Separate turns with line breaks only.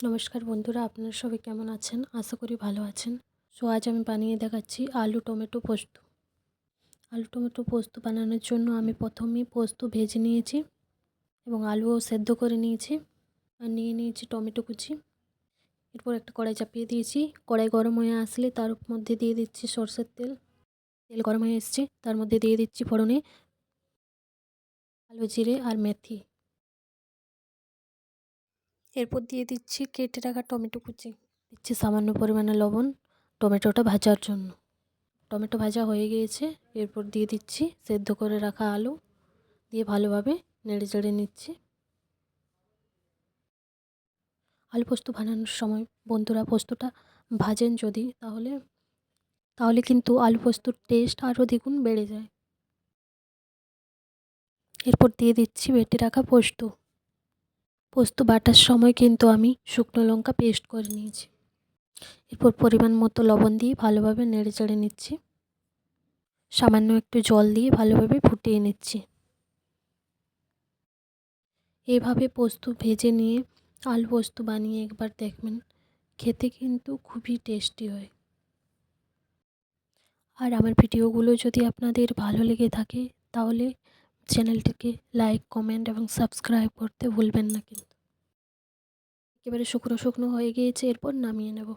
নমস্কার বন্ধুরা, আপনারা সবাই কেমন আছেন? আশা করি ভালো আছেন। সো আজ আমি বানিয়ে দেখাচ্ছি আলু টমেটো পোস্ত। আলু টমেটো পোস্ত বানানোর জন্য আমি প্রথমেই পোস্ত ভেজে নিয়েছি এবং আলুও সেদ্ধ করে নিয়েছি আর নিয়ে নিয়েছি টমেটো কুচি। এরপর একটা কড়াই চাপিয়ে দিয়েছি। কড়াই গরম হয়ে আসলে তার মধ্যে দিয়ে দিচ্ছি সর্ষের তেল। তেল গরম হয়ে এসছে, তার মধ্যে দিয়ে দিচ্ছি ফোড়নে আলু জিরে আর মেথি। এরপর দিয়ে দিচ্ছি কেটে রাখা টমেটো কুচি। দিচ্ছি সামান্য পরিমাণে লবণ, টমেটোটা ভাজার জন্য। টমেটো ভাজা হয়ে গিয়েছে, এরপর দিয়ে দিচ্ছি সেদ্ধ করে রাখা আলু। দিয়ে ভালোভাবে নেড়ে চেড়ে নিচ্ছি। আলু পোস্ত বানানোর সময় বন্ধুরা পোস্তটা ভাজেন যদি, তাহলে তাহলে কিন্তু আলু পোস্তর টেস্ট আরও দ্বিগুণ বেড়ে যায়। এরপর দিয়ে দিচ্ছি বেটে রাখা পোস্ত। পোস্ত বাটার সময় কিন্তু আমি শুকনো লঙ্কা পেস্ট করে নিয়েছি। এরপর পরিমাণ মতো লবণ দিয়ে ভালোভাবে নেড়ে চেড়ে নিচ্ছি। সামান্য একটু জল দিয়ে ভালোভাবে ফুটিয়ে নিচ্ছি। এভাবে পোস্ত ভেজে নিয়ে আলু পোস্ত বানিয়ে একবার দেখবেন, খেতে কিন্তু খুবই টেস্টি হয়। আর আমার ভিডিওগুলো যদি আপনাদের ভালো লেগে থাকে, তাহলে চ্যানেলটিকে লাইক কমেন্ট এবং সাবস্ক্রাইব করতে ভুলবেন না কিন্তু। একেবারে শুকনো শুকনো হয়ে গিয়েছে এরপর নামিয়ে নেব।